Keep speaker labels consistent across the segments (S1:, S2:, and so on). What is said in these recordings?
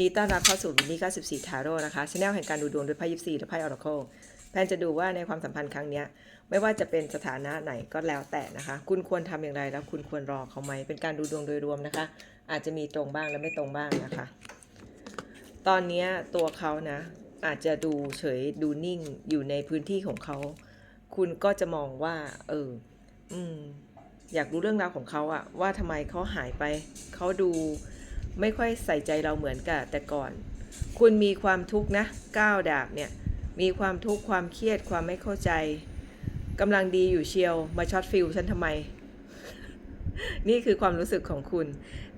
S1: ยินดีต้อนรับเข้าสู่วินนี่94 ทาโร่นะคะชแนลแห่งการดูดวงด้วยไพ่ยิปซีและไพ่ออร์เคิลแพนจะดูว่าในความสัมพันธ์ครั้งนี้ไม่ว่าจะเป็นสถานะไหนก็แล้วแต่นะคะ คุณควรทำอย่างไรแล้วคุณควรรอเขาไหม เป็นการดูดวงโดยรวมนะคะ อาจจะมีตรงบ้างและไม่ตรงบ้างนะคะ ตอนนี้ตัวเขานะ อาจจะดูเฉยดูนิ่งอยู่ในพื้นที่ของเขา คุณก็จะมองว่า เออ อืม อยากรู้เรื่องราวของเขาอะว่าทำไมเขาหายไปเขาดู ไม่ค่อยใส่ใจเราเหมือนกับแต่ก่อน คุณมีความทุกข์นะก้าวดาบเนี่ย มีความทุกข์ความเครียดความไม่เข้าใจกำลังดีอยู่เชียวมาช็อตฟิลฉันทำไม นี่คือความรู้สึกของคุณ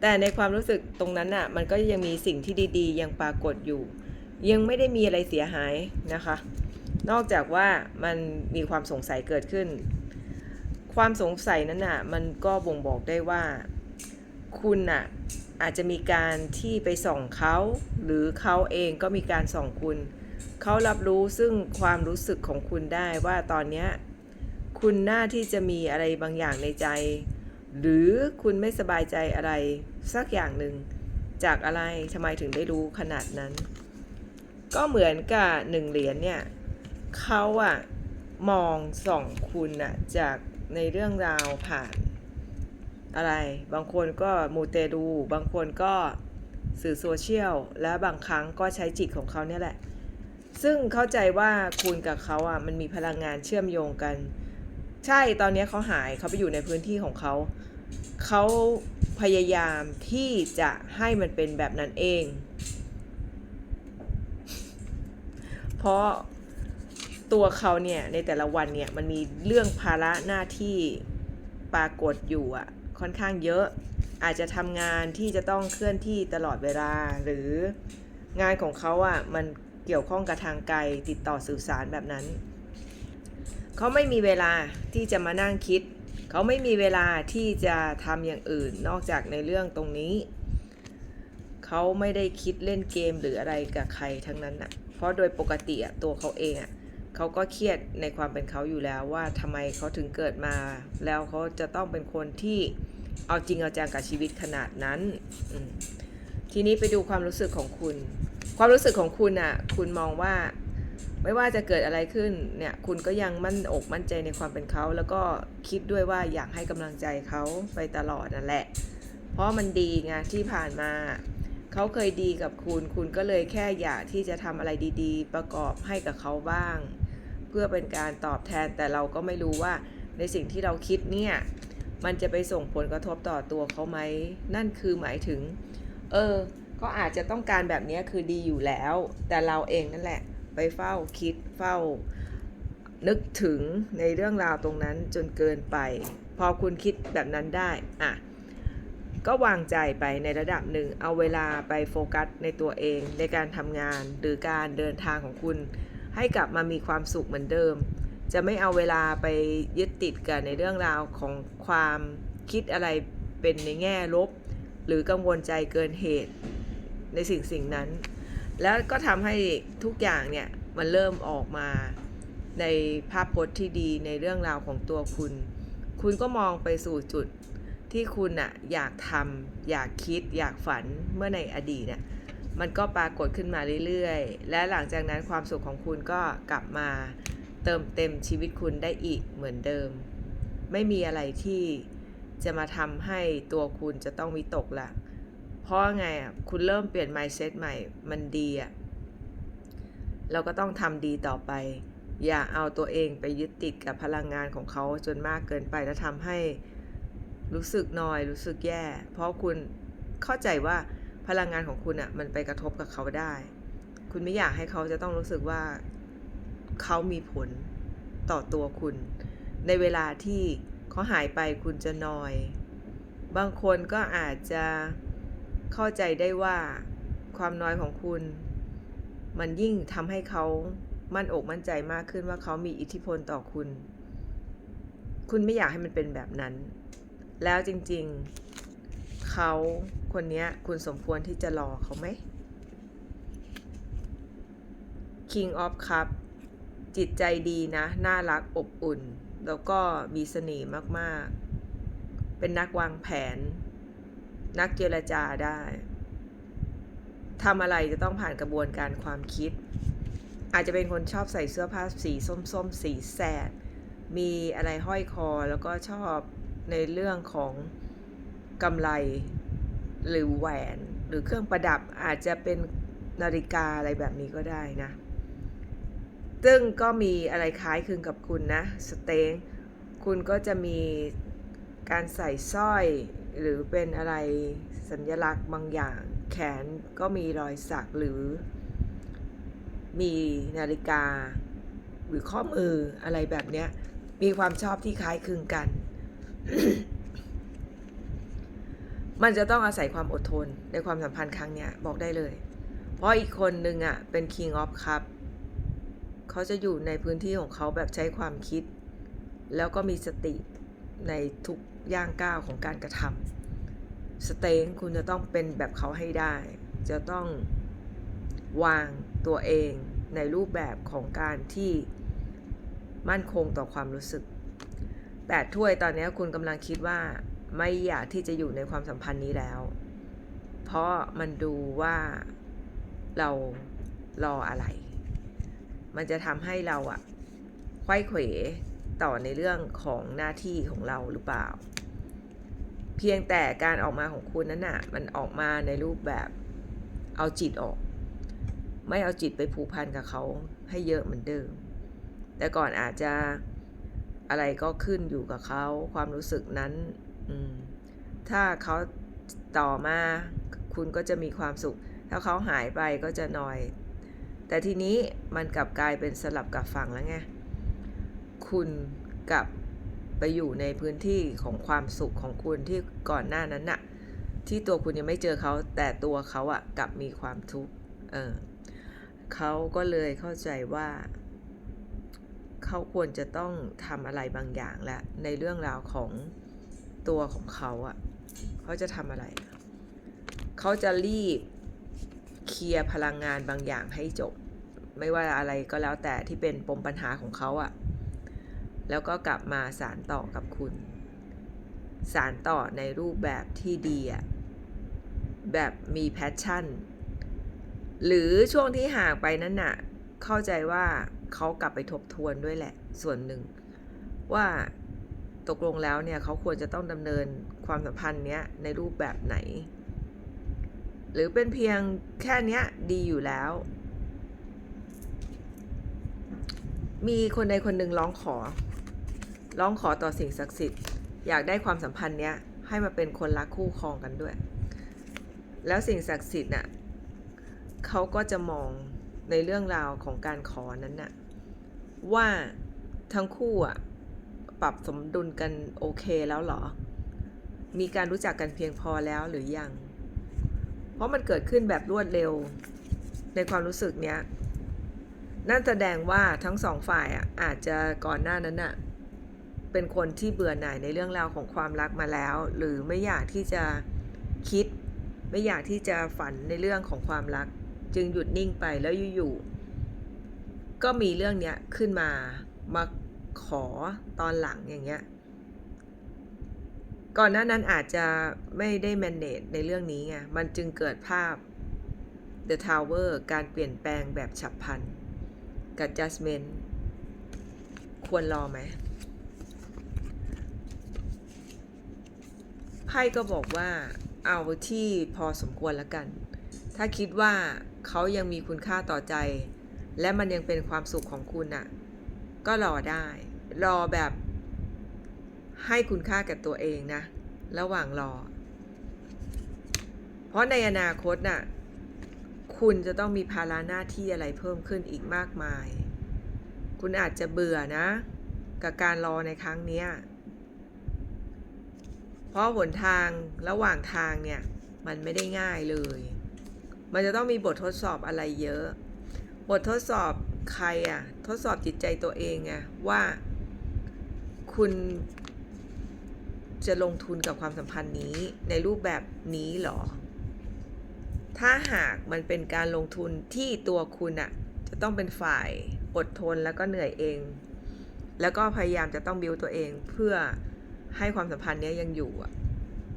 S1: แต่ในความรู้สึกตรงนั้นน่ะ มันก็ยังมีสิ่งที่ดี ๆ ยังปรากฏอยู่ ยังไม่ได้มีอะไรเสียหายนะคะ นอกจากว่ามันมีความสงสัยเกิดขึ้น ความสงสัยนั้นน่ะ มันก็บ่งบอกได้ว่า คุณน่ะ อาจจะมีการที่ไปส่องเขา หรือเขาเองก็มีการส่องคุณ เขารับรู้ซึ่งความรู้สึกของคุณได้ว่าตอนเนี้ยคุณน่าที่จะมีอะไรบางอย่างในใจ หรือคุณไม่สบายใจอะไรสักอย่างหนึ่ง จากอะไรทำไมถึงได้รู้ขนาดนั้น ก็เหมือนกับหนึ่งเหรียญเนี่ยเขาอะมองส่องคุณอะจากในเรื่องราวผ่าน อะไร บางคนก็มูเตลูบางคนก็สื่อโซเชียล และบางครั้งก็ใช้จิตของเขาเนี่ยแหละ ซึ่งเข้าใจว่าคุณกับเขาอะมันมีพลังงานเชื่อมโยงกัน ใช่ตอนนี้เขาหายเขาไปอยู่ในพื้นที่ของเขา เขาพยายามที่จะให้มันเป็นแบบนั้นเอง เพราะตัวเขาเนี่ยในแต่ละวันเนี่ยมันมีเรื่องภาระหน้าที่ปรากฏอยู่อะ ค่อนข้างเยอะ อาจจะทำงานที่จะต้องเคลื่อนที่ตลอดเวลา หรืองานของเขาอะมันเกี่ยวข้องกับทางไกลติดต่อสื่อสารแบบนั้น เขาไม่มีเวลาที่จะมานั่งคิด เขาไม่มีเวลาที่จะทำอย่างอื่น นอกจากในเรื่องตรงนี้ เขาไม่ได้คิดเล่นเกมหรืออะไรกับใครทั้งนั้นอะเพราะโดยปกติอะตัวเขาเองอะ เขาก็เครียดในความเป็นเขาอยู่แล้วว่าทำไมเขาถึงเกิดมา แล้วเขาจะต้องเป็นคนที่เอาจริงเอาจังกับชีวิตขนาดนั้น ทีนี้ไปดูความรู้สึกของคุณ ความรู้สึกของคุณอะ คุณมองว่าไม่ว่าจะเกิดอะไรขึ้นเนี่ยคุณก็ยังมั่นอกมั่นใจในความเป็นเขา แล้วก็คิดด้วยว่าอยากให้กำลังใจเขาไปตลอดนั่นแหละ เพราะมันดีไงที่ผ่านมาเขาเคยดีกับคุณ คุณก็เลยแค่อยากที่จะทำอะไรดี ๆ ประกอบให้กับเขาบ้าง เพื่อเป็นการตอบแทนแต่เราก็ไม่รู้ว่าในสิ่งที่เราคิดเนี่ยมันจะไปส่งผลกระทบต่อตัวเขาไหมนั่นคือหมายถึง เออ ก็อาจจะต้องการแบบนี้คือดีอยู่แล้ว แต่เราเองนั่นแหละ ไปเฝ้าคิดเฝ้า นึกถึงในเรื่องราวตรงนั้นจนเกินไป พอคุณคิดแบบนั้นได้อะก็วางใจไปในระดับหนึ่ง เอาเวลาไปโฟกัสในตัวเองในการทำงานหรือการเดินทางของคุณ ให้กลับมามีความสุขเหมือนเดิม จะไม่เอาเวลาไปยึดติดกันในเรื่องราวของความคิดอะไรเป็นในแง่ลบ หรือกังวลใจเกินเหตุในสิ่งสิ่งนั้น แล้วก็ทำให้ทุกอย่างเนี่ยมันเริ่มออกมาในภาพพจน์ที่ดีในเรื่องราวของตัวคุณ คุณก็มองไปสู่จุดที่คุณอะอยากทำอยากคิด อยากฝันเมื่อในอดีตเนี่ย มันก็ปรากฏขึ้นมาเรื่อยๆ และหลังจากนั้นความสุขของคุณก็กลับมาเติมเต็มชีวิตคุณได้อีกเหมือนเดิม ไม่มีอะไรที่จะมาทำให้ตัวคุณจะต้องวิตกละเพราะไงอะคุณเริ่มเปลี่ยน mindset ใหม่มันดีอะเราก็ต้องทำดีต่อไป อย่าเอาตัวเองไปยึดติดกับพลังงานของเขาจนมากเกินไปแล้วทำให้รู้สึกนอยรู้สึกแย่ เพราะคุณเข้าใจว่า พลังงานของคุณอะมันไปกระทบกับเขาได้ คุณไม่อยากให้เขาจะต้องรู้สึกว่าเขามีผลต่อตัวคุณ ในเวลาที่เขาหายไปคุณจะนอย บางคนก็อาจจะเข้าใจได้ว่าความน้อยของคุณ มันยิ่งทำให้เขามั่นอกมั่นใจมากขึ้นว่าเขามีอิทธิพลต่อคุณ คุณไม่อยากให้มันเป็นแบบนั้น แล้วจริงๆ เขา คนเนี้ยคุณสมควรที่จะรอเขาไหม King of Cup จิตใจดีนะ น่ารักอบอุ่น แล้วก็มีเสน่ห์มาก ๆ เป็นนักวางแผน นักเจรจาได้ทำอะไรจะต้องผ่านกระบวนการความคิด อาจจะเป็นคนชอบใส่เสื้อผ้าสีส้มๆ สีแสด มีอะไรห้อยคอแล้วก็ชอบในเรื่องของกำไร หรือแหวนหรือเครื่องประดับอาจจะเป็นนาฬิกาอะไรแบบนี้ก็ได้นะ ซึ่งก็มีอะไรคล้ายคลึงกับคุณนะสเต็งคุณก็จะมีการใส่สร้อย หรือเป็นอะไรสัญลักษณ์บางอย่าง แขนก็มีรอยสักหรือ มีนาฬิกา หรือข้อมืออะไรแบบเนี้ยมีความชอบที่คล้ายคลึงกัน มันจะต้องอาศัยความอดทนในความสัมพันธ์ครั้งเนี้ยบอกได้เลย เพราะอีกคนนึงอะเป็น King of Cup เขาจะอยู่ในพื้นที่ของเขาแบบใช้ความคิด แล้วก็มีสติในทุกย่างก้าวของการกระทำสเต็งคุณจะต้องเป็นแบบเขาให้ได้ จะต้องวางตัวเองในรูปแบบของการที่มั่นคงต่อความรู้สึกแปดถ้วยตอนนี้คุณกำลังคิดว่า ไม่อยากที่จะอยู่ในความสัมพันธ์นี้แล้ว เพราะมันดูว่าเรารออะไร มันจะทำให้เราอะไขว้เขวต่อในเรื่องของหน้าที่ของเราหรือเปล่า เพียงแต่การออกมาของคุณนั้นน่ะ มันออกมาในรูปแบบเอาจิตออก ไม่เอาจิตไปผูกพันกับเขาให้เยอะเหมือนเดิม แต่ก่อนอาจจะอะไรก็ขึ้นอยู่กับเขา ความรู้สึกนั้น ถ้าเขาต่อมาคุณก็จะมีความสุข ถ้าเขาหายไปก็จะนอย แต่ทีนี้มันกลับกลายเป็นสลับกับฝั่งแล้วไง คุณกลับไปอยู่ในพื้นที่ของความสุขของคุณที่ก่อนหน้านั้นน่ะ ที่ตัวคุณยังไม่เจอเขา แต่ตัวเขาอะกลับมีความทุกข์ เออเขาก็เลยเข้าใจว่า เขาควรจะต้องทำอะไรบางอย่างและในเรื่องราวของ ตัวของเขาอะเขาจะทำอะไร เขาจะรีบเคลียร์พลังงานบางอย่างให้จบ ไม่ว่าอะไรก็แล้วแต่ที่เป็นปมปัญหาของเขาอะแล้วก็กลับมาสารต่อกับคุณ สารต่อในรูปแบบที่ดีอะแบบมีแพชชั่น หรือช่วงที่ห่างไปนั้นน่ะ เข้าใจว่าเขากลับไปทบทวนด้วยแหละ ส่วนหนึ่งว่า ตกลงแล้วเนี่ยเขาควรจะต้องดำเนินความสัมพันธ์เนี้ยในรูปแบบไหน หรือเป็นเพียงแค่เนี้ยดีอยู่แล้ว มีคนใดคนหนึ่งร้องขอ ร้องขอต่อสิ่งศักดิ์สิทธิ์ อยากได้ความสัมพันธ์เนี้ยให้มาเป็นคนรักคู่ครองกันด้วย แล้วสิ่งศักดิ์สิทธิ์น่ะเขาก็จะมองในเรื่องราวของการขอนั้นน่ะว่าทั้งคู่อะ ปรับสมดุลกันโอเคแล้วเหรอ มีการรู้จักกันเพียงพอแล้วหรือยัง เพราะมันเกิดขึ้นแบบรวดเร็ว ในความรู้สึกเนี้ย นั่นแสดงว่าทั้งสองฝ่ายอะอาจจะก่อนหน้านั้นน่ะเป็นคนที่เบื่อหน่ายในเรื่องราวของความรักมาแล้ว หรือไม่อยากที่จะคิด ไม่อยากที่จะฝันในเรื่องของความรัก จึงหยุดนิ่งไปแล้วอยู่ๆก็มีเรื่องเนี้ยขึ้นมามา ขอตอนหลังอย่างเงี้ย ก่อนหน้านั้นอาจจะไม่ได้ manage ในเรื่องนี้ไง มันจึงเกิดภาพ The Tower การเปลี่ยนแปลงแบบฉับพลัน กับ Judgment ควรรอไหมไพ่ก็บอกว่าเอาที่พอสมควรแล้วกัน ถ้าคิดว่าเขายังมีคุณค่าต่อใจ และมันยังเป็นความสุขของคุณน่ะ ก็รอได้ รอแบบให้คุณค่ากับตัวเองนะ ระหว่างรอ เพราะในอนาคตน่ะ คุณจะต้องมีภาระหน้าที่อะไรเพิ่มขึ้นอีกมากมาย คุณอาจจะเบื่อนะ กับการรอในครั้งนี้ เพราะหนทางระหว่างทางเนี่ย มันไม่ได้ง่ายเลย มันจะต้องมีบททดสอบอะไรเยอะ บททดสอบ ใครอะ่ะ ทดสอบจิตใจตัวเองไงว่าคุณจะลงทุนกับความสัมพันธ์นี้ในรูปแบบนี้หรอ ถ้าหากมันเป็นการลงทุนที่ตัวคุณอะจะต้องเป็นฝ่ายอดทนแล้วก็เหนื่อยเอง แล้วก็พยายามจะต้องบิวตัวเองเพื่อให้ความสัมพันธ์นี้ยังอยู่อะ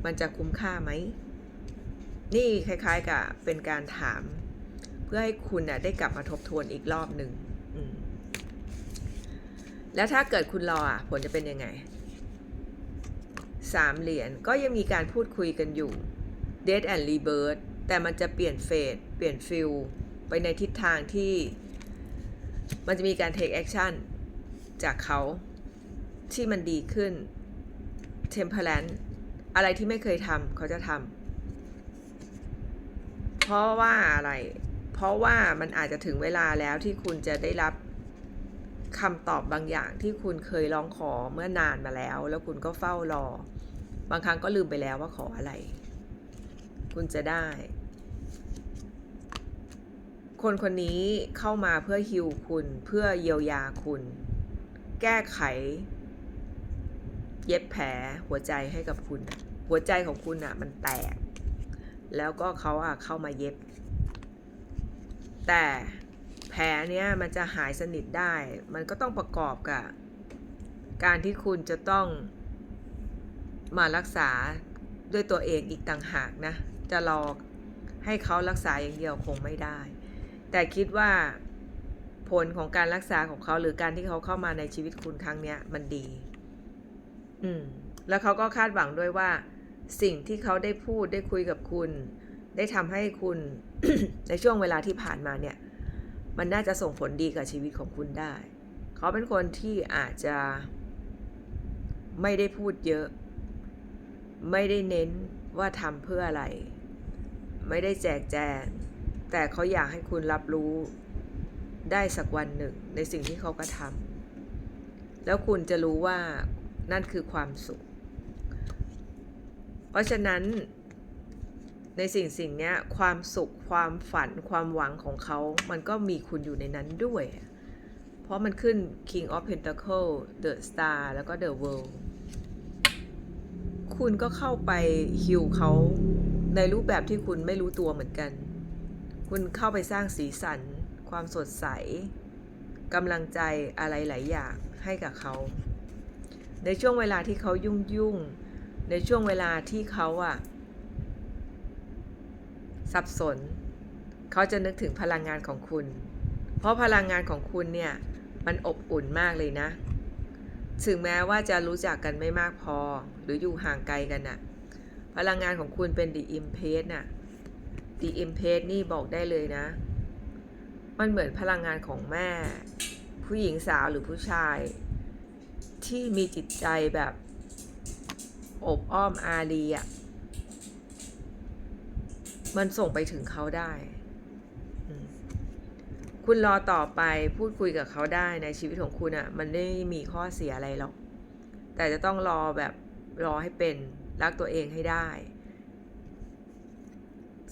S1: มันจะคุ้มค่าไหม นี่คล้ายๆกับเป็นการถาม พื่อให้คุณน่ะได้กลับมาทบทวนอีกรอบหนึ่งแล้วถ้าเกิดคุณรออะผลจะเป็นยังไงสามเหรียญก็ยังมีการพูดคุยกันอยู่ Dead and Rebirth แต่มันจะเปลี่ยนเฟสเปลี่ยนฟิลไปในทิศทางที่มันจะมีการ take action จากเขาที่มันดีขึ้น Temperance อะไรที่ไม่เคยทำเขาจะทำเพราะว่าอะไร เพราะว่ามันอาจจะถึงเวลาแล้วที่คุณจะได้รับคำตอบบางอย่างที่คุณเคยร้องขอเมื่อนานมาแล้ว แล้วคุณก็เฝ้ารอ บางครั้งก็ลืมไปแล้วว่าขออะไร คุณจะได้ คนคนนี้เข้ามาเพื่อฮิวคุณเพื่อเยียวยาคุณ แก้ไข เย็บแผลหัวใจให้กับคุณ หัวใจของคุณอะมันแตก แล้วก็เขาอะเข้ามาเย็บ แต่แผลเนี้ยมันจะหายสนิทได้ มันก็ต้องประกอบกับ การที่คุณจะต้องมารักษาด้วยตัวเองอีกต่างหากนะ จะรอให้เขารักษาอย่างเดียวคงไม่ได้ แต่คิดว่าผลของการรักษาของเขาหรือการที่เขาเข้ามาในชีวิตคุณครั้งเนี้ยมันดี อืม แล้วเขาก็คาดหวังด้วยว่า สิ่งที่เขาได้พูดได้คุยกับคุณ ได้ทำให้คุณในช่วงเวลาที่ผ่านมาเนี่ย มันน่าจะส่งผลดีกับชีวิตของคุณได้ เขาเป็นคนที่อาจจะไม่ได้พูดเยอะ ไม่ได้เน้นว่าทำเพื่ออะไร ไม่ได้แจกแจง แต่เขาอยากให้คุณรับรู้ได้สักวันหนึ่งในสิ่งที่เขากระทำแล้วคุณจะรู้ว่านั่นคือความสุข เพราะฉะนั้น ในสิ่งสิ่งนี้ความสุขความฝันความหวังของเขา มันก็มีคุณอยู่ในนั้นด้วย เพราะมันขึ้น King of Pentacle The Star แล้วก็ The World คุณก็เข้าไปฮิวเขาในรูปแบบที่คุณไม่รู้ตัวเหมือนกัน คุณเข้าไปสร้างสีสัน ความสดใสกำลังใจอะไรหลายอย่างให้กับเขา ในช่วงเวลาที่เขายุ่งยุ่งในช่วงเวลาที่เขาอะ สับสน เขาจะนึกถึงพลังงานของคุณ เพราะพลังงานของคุณเนี่ย มันอบอุ่นมากเลยนะ ถึงแม้ว่าจะรู้จักกันไม่มากพอ หรืออยู่ห่างไกลกันน่ะ พลังงานของคุณเป็น The Impact น่ะ The Impact นี่บอกได้เลยนะ มันเหมือนพลังงานของแม่ ผู้หญิงสาวหรือผู้ชาย ที่มีจิตใจแบบ อบอ้อมอารีอะ มันส่งไปถึงเขาได้ คุณรอต่อไปพูดคุยกับเขาได้ในชีวิตของคุณอะ่ะ มันไม่มีข้อเสียอะไรหรอก แต่จะต้องรอแบบรอให้เป็นรักตัวเองให้ได้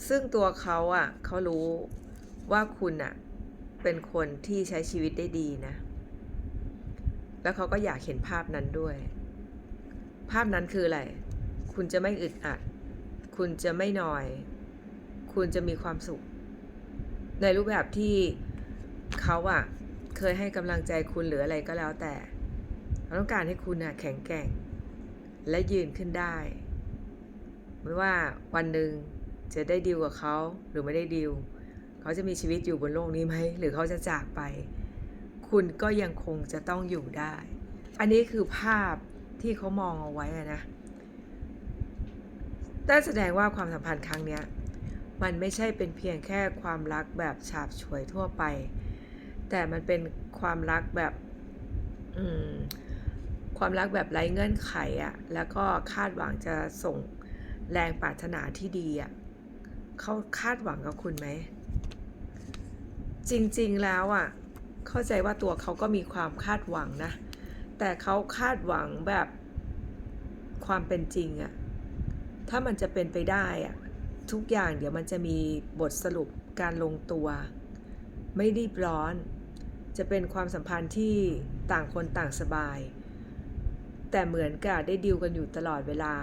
S1: ซึ่งตัวเขาอะ่ะเขารู้ว่าคุณอะ่ะเป็นคนที่ใช้ชีวิตได้ดีนะ แล้วเขาก็อยากเห็นภาพนั้นด้วย ภาพนั้นคืออะไร คุณจะไม่อึดอัด คุณจะไม่นอย คุณจะมีความสุข ในรูปแบบที่เขาอะเคยให้กำลังใจคุณหรืออะไรก็แล้วแต่เขาต้องการให้คุณอะแข็งแกร่ง และยืนขึ้นได้ ไม่ว่าวันหนึ่งจะได้ดีลกับเขาหรือไม่ได้ดีลเขาจะมีชีวิตอยู่บนโลกนี้ไหมหรือเขาจะจากไป คุณก็ยังคงจะต้องอยู่ได้ อันนี้คือภาพที่เขามองเอาไว้นะนั่นแสดงว่าความสัมพันธ์ครั้งเนี้ย มันไม่ใช่เป็นเพียงแค่ความรักแบบฉาบฉวยทั่วไป แต่มันเป็นความรักแบบความรักแบบไร้เงื่อนไขอะแล้วก็คาดหวังจะส่งแรงปรารถนาที่ดีอะเขาคาดหวังกับคุณไหม จริงๆแล้วอะเข้าใจว่าตัวเขาก็มีความคาดหวังนะ แต่เขาคาดหวังแบบความเป็นจริงอะถ้ามันจะเป็นไปได้อะ ทุกอย่างเดี๋ยวมันจะมีบทสรุปการลงตัว ไม่รีบร้อน จะเป็นความสัมพันธ์ที่ต่างคนต่างสบาย แต่เหมือนกับได้ดิวกันอยู่ตลอดเวลา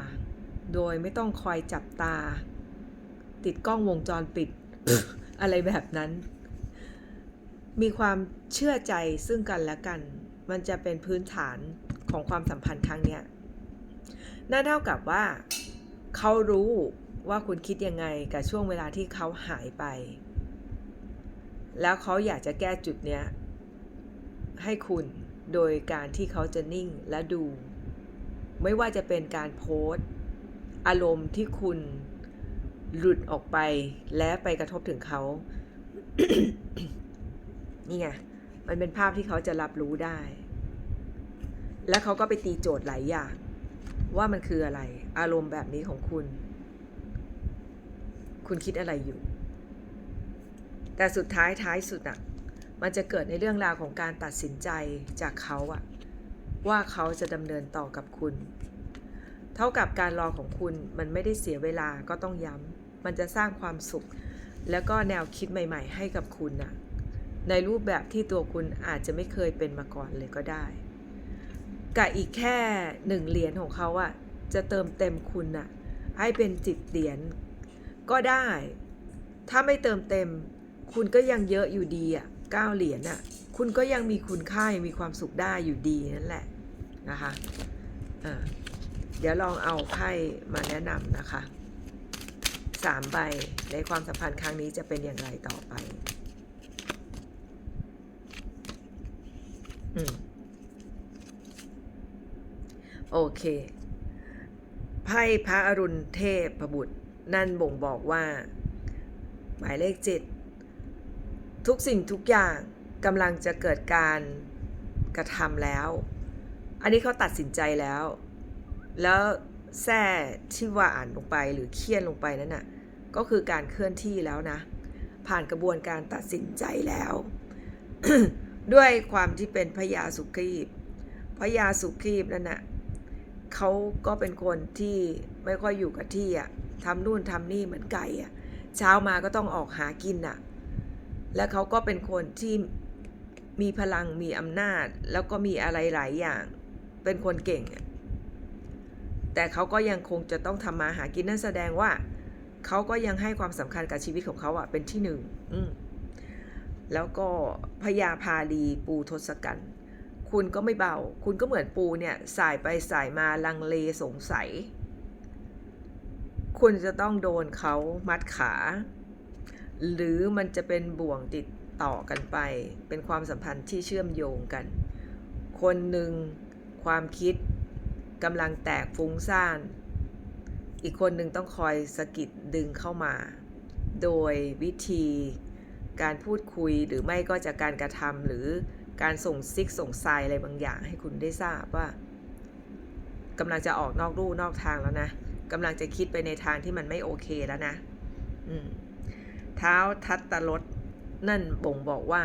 S1: โดยไม่ต้องคอยจับตา ติดกล้องวงจรปิด อะไรแบบนั้น มีความเชื่อใจซึ่งกันและกัน มันจะเป็นพื้นฐานของความสัมพันธ์ครั้งเนี้ยนั่นเท่ากับว่า เขารู้ ว่าคุณคิดยังไงกับช่วงเวลาที่เขาหายไป แล้วเขาอยากจะแก้จุดเนี้ย ให้คุณโดยการที่เขาจะนิ่งและดู ไม่ว่าจะเป็นการโพสต์ อารมณ์ที่คุณหลุดออกไปและไปกระทบถึงเขา นี่ไง มันเป็นภาพที่เขาจะรับรู้ได้ และเขาก็ไปตีโจทย์หลายอย่าง ว่ามันคืออะไร อารมณ์แบบนี้ของคุณ คุณคิดอะไรอยู่ แต่สุดท้ายท้ายสุดอะมันจะเกิดในเรื่องราวของการตัดสินใจจากเขาอะว่าเขาจะดำเนินต่อกับคุณ เท่ากับการรอของคุณมันไม่ได้เสียเวลาก็ต้องย้ำมันจะสร้างความสุข แล้วก็แนวคิดใหม่ ๆ ให้กับคุณน่ะในรูปแบบที่ตัวคุณอาจจะไม่เคยเป็นมาก่อนเลยก็ได้กับอีกแค่หนึ่งเหรียญของเขาอะจะเติมเต็มคุณน่ะให้เป็นจิตเหรียญ ก็ได้ ถ้าไม่เติมเต็ม คุณก็ยังเยอะอยู่ดีอะเก้าเหรียญอะคุณก็ยังมีคุณค่ายังมีความสุขได้อยู่ดีนั่นแหละนะคะอ่าเดี๋ยวลองเอาไพ่มาแนะนำนะคะสามใบในความสัมพันธ์ครั้งนี้จะเป็นอย่างไรต่อไป อืม โอเค ไพ่พระอรุณเทพพบุตร นั่นบ่งบอกว่า หมายเลขจ็ดทุกสิ่งทุกอย่างกำลังจะเกิดการกระทำแล้ว อันนี้เขาตัดสินใจแล้ว แล้วแท่ที่ว่าอ่านลงไปหรือเคียนลงไปนั้นน่ะก็คือการเคลื่อนที่แล้วนะ ผ่านกระบวนการตัดสินใจแล้ว ด้วยความที่เป็นพญาสุขีบพญาสุขีบนั่นน่ะ เขาก็เป็นคนที่ไม่ค่อยอยู่กับที่อะทำนู่นทำนี่เหมือนไก่อะเช้ามาก็ต้องออกหากินอะ และเขาก็เป็นคนที่มีพลังมีอำนาจ แล้วก็มีอะไรหลายอย่าง เป็นคนเก่งอะแต่เขาก็ยังคงจะต้องทำมาหากินนั่นแสดงว่าเขาก็ยังให้ความสำคัญกับชีวิตของเขาอะเป็นที่หนึ่งแล้วก็พญาพาลีปูทศกัณฐ์ คุณก็ไม่เบา คุณก็เหมือนปูเนี่ยสายไปสายมาลังเลสงสัย คุณจะต้องโดนเขามัดขา หรือมันจะเป็นบ่วงติดต่อกันไป เป็นความสัมพันธ์ที่เชื่อมโยงกัน คนหนึ่งความคิดกำลังแตกฟุ้งซ่าน อีกคนหนึ่งต้องคอยสะกิดดึงเข้ามา โดยวิธีการพูดคุยหรือไม่ก็จากการกระทำหรือ การส่งซิกส่งไซน์อะไรบางอย่างให้คุณได้ทราบว่ากำลังจะออกนอกลู่นอกทางแล้วนะกำลังจะคิดไปในทางที่มันไม่โอเคแล้วนะอืมเท้าทัตตรถนั่นบ่งบอกว่า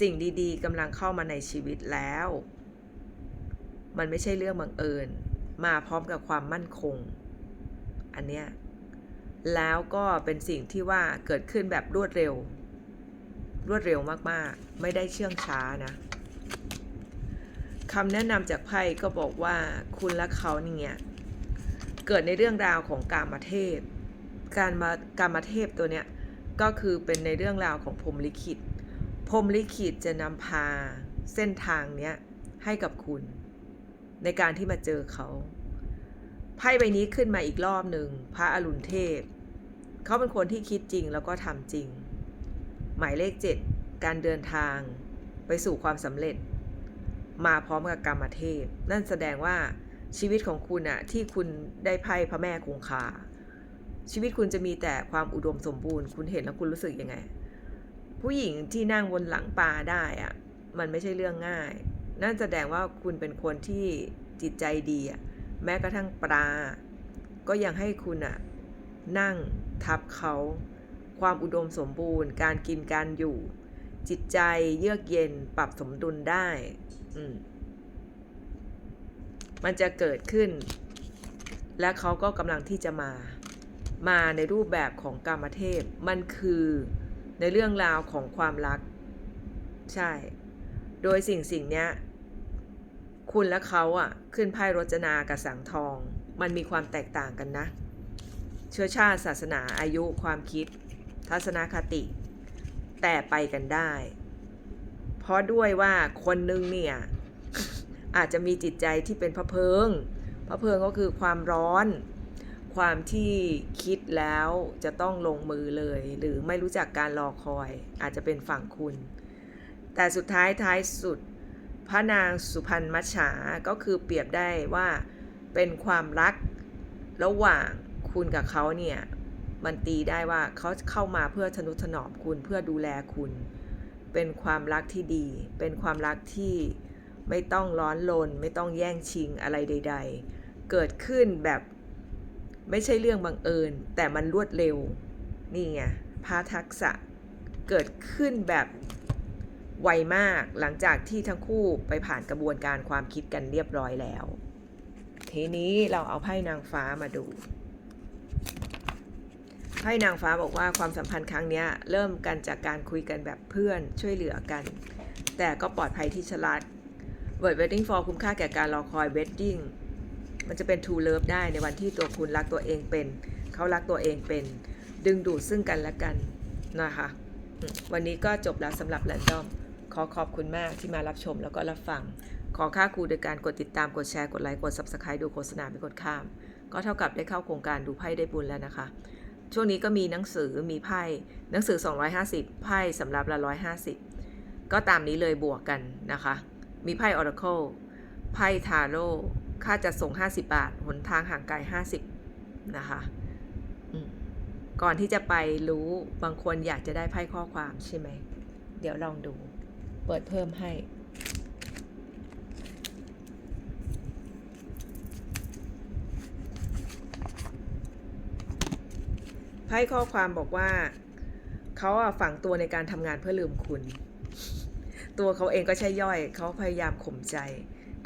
S1: สิ่งดีๆกำลังเข้ามาในชีวิตแล้ว มันไม่ใช่เรื่องบังเอิญ มาพร้อมกับความมั่นคง อันเนี้ยแล้วก็เป็นสิ่งที่ว่าเกิดขึ้นแบบรวดเร็ว รวดเร็วมากๆ ไม่ได้เชื่องช้านะคำแนะนำจากไพ่ก็บอกว่าคุณและเขาเนี่ยเกิดในเรื่องราวของกามเทพ การมากามเทพตัวเนี้ยก็คือเป็นในเรื่องราวของพรมลิขิตพรมลิขิตจะนำพาเส้นทางเนี้ยให้กับคุณ ในการที่มาเจอเขาไพ่ใบนี้ขึ้นมาอีกรอบหนึ่งพระอรุณเทพ เขาเป็นคนที่คิดจริงแล้วก็ทำจริง หมายเลขเจ็ดการเดินทางไปสู่ความสำเร็จ มาพร้อมกับกรรมเทพ นั่นแสดงว่าชีวิตของคุณอะที่คุณได้ไพ่พระแม่คงคา ชีวิตคุณจะมีแต่ความอุดมสมบูรณ์ คุณเห็นแล้วคุณรู้สึกยังไง ผู้หญิงที่นั่งบนหลังปลาได้อะมันไม่ใช่เรื่องง่าย นั่นแสดงว่าคุณเป็นคนที่จิตใจดีอะแม้กระทั่งปลา ก็ยังให้คุณอะนั่งทับเขา ความอุดมสมบูรณ์ การกินการอยู่ จิตใจเยือกเย็นปรับสมดุลได้มมันจะเกิดขึ้น และเขาก็กำลังที่จะมา มาในรูปแบบของกรรมเทพ มันคือในเรื่องราวของความรัก ใช่ โดยสิ่งสิ่งเนี้ยคุณและเขาอะ ขึ้นไพ่รจนากับสังทอง มันมีความแตกต่างกันนะ เชื้อชาติศาสนาอายุความคิด ทัศนคติ แต่ไปกันได้ เพราะด้วยว่าคนนึงเนี่ยอาจจะมีจิตใจที่เป็นพระเพลิง พระเพลิงก็คือความร้อนคความที่คิดแล้วจะต้องลงมือเลย หรือไม่รู้จักการรอคอย อาจจะเป็นฝั่งคุณ แต่สุดท้ายท้ายสุด พระนางสุพรรณมัจฉา ก็คือเปรียบได้ว่าเป็นความรักระหว่างคุณกับเขาเนี่ย มันตีได้ว่าเขาเข้ามาเพื่อทนุถนอมคุณเพื่อดูแลคุณ เป็นความรักที่ดี เป็นความรักที่ไม่ต้องร้อนรนไม่ต้องแย่งชิงอะไรใด ๆ เกิดขึ้นแบบไม่ใช่เรื่องบังเอิญ แต่มันรวดเร็ว นี่ไงพาทักษะเกิดขึ้นแบบไวมากหลังจากที่ทั้งคู่ไปผ่านกระบวนการความคิดกันเรียบร้อยแล้ว ทีนี้เราเอาไพ่นางฟ้ามาดู ไพ่นางฟ้าบอกว่าความสัมพันธ์ครั้งนี้เริ่มกันจากการคุยกันแบบเพื่อนช่วยเหลือกัน แต่ก็ปลอดภัยที่ฉลาด Word Wedding for คุ้มค่าแก่การรอคอย Wedding มันจะเป็น True Love ได้ในวันที่ตัวคุณรักตัวเองเป็น เขารักตัวเองเป็น ดึงดูดซึ่งกันและกันนะคะ วันนี้ก็จบแล้วสำหรับแรนดอม ขอขอบคุณมากที่มารับชมแล้วก็รับฟัง ขอค่าครูโดยการกดติดตามกดแชร์กดไลค์กด Subscribe ดูโฆษณาไม่กดข้าม ก็เท่ากับได้เข้าโครงการดูไพ่ได้บุญแล้วนะคะ ช่วงนี้ก็มีหนังสือมีไพ่หนังสือ 250 ไพ่สำหรับละ 150 ก็ตามนี้เลยบวกกันนะคะ มีไพ่ Oracle ไพ่ทาโร่ค่าจัดส่ง 50 บาท หนทางห่างไกล50 นะคะก่อนที่จะไปรู้บางคนอยากจะได้ไพ่ข้อความใช่ไหม เดี๋ยวลองดู เปิดเพิ่มให้ ไพ่ข้อความบอกว่าเขาฝังตัวในการทำงานเพื่อลืมคุณ ตัวเขาเองก็ใช่ย่อย เขาพยายามข่มใจ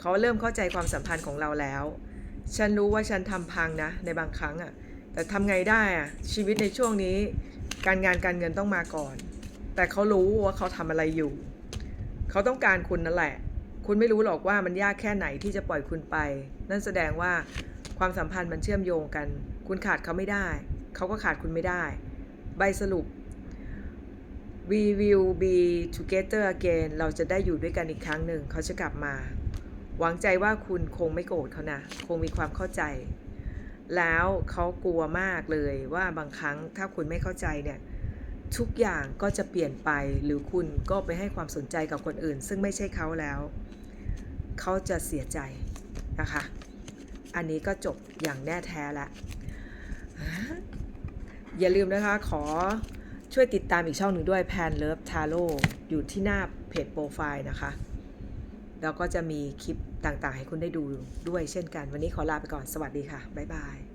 S1: เขาเริ่มเข้าใจความสัมพันธ์ของเราแล้ว ฉันรู้ว่าฉันทำพังนะ ในบางครั้งอะแต่ทำไงได้อะชีวิตในช่วงนี้ การงานการเงินต้องมาก่อน แต่เขารู้ว่าเขาทำอะไรอยู่ เขาต้องการคุณนั่นแหละ คุณไม่รู้หรอกว่ามันยากแค่ไหนที่จะปล่อยคุณไป นั่นแสดงว่าความสัมพันธ์มันเชื่อมโยงกัน คุณขาดเขาไม่ได้ เขาก็ขาดคุณไม่ได้ ใบสรุป we will be together again เราจะได้อยู่ด้วยกันอีกครั้งหนึ่ง เขาจะกลับมา หวังใจว่าคุณคงไม่โกรธเขานะ คงมีความเข้าใจ แล้วเขากลัวมากเลยว่าบางครั้งถ้าคุณไม่เข้าใจเนี่ย ทุกอย่างก็จะเปลี่ยนไป หรือคุณก็ไปให้ความสนใจกับคนอื่น ซึ่งไม่ใช่เขาแล้ว เขาจะเสียใจนะคะ อันนี้ก็จบอย่างแน่แท้แล้ว อย่าลืมนะคะขอช่วยติดตามอีกช่องหนึ่งด้วยแพนเลิฟทาโร่อยู่ที่หน้าเพจโปรไฟล์นะคะ แล้วก็จะมีคลิปต่างๆ ให้คุณได้ดูด้วยเช่นกัน วันนี้ขอลาไปก่อนสวัสดีค่ะ บ๊ายบาย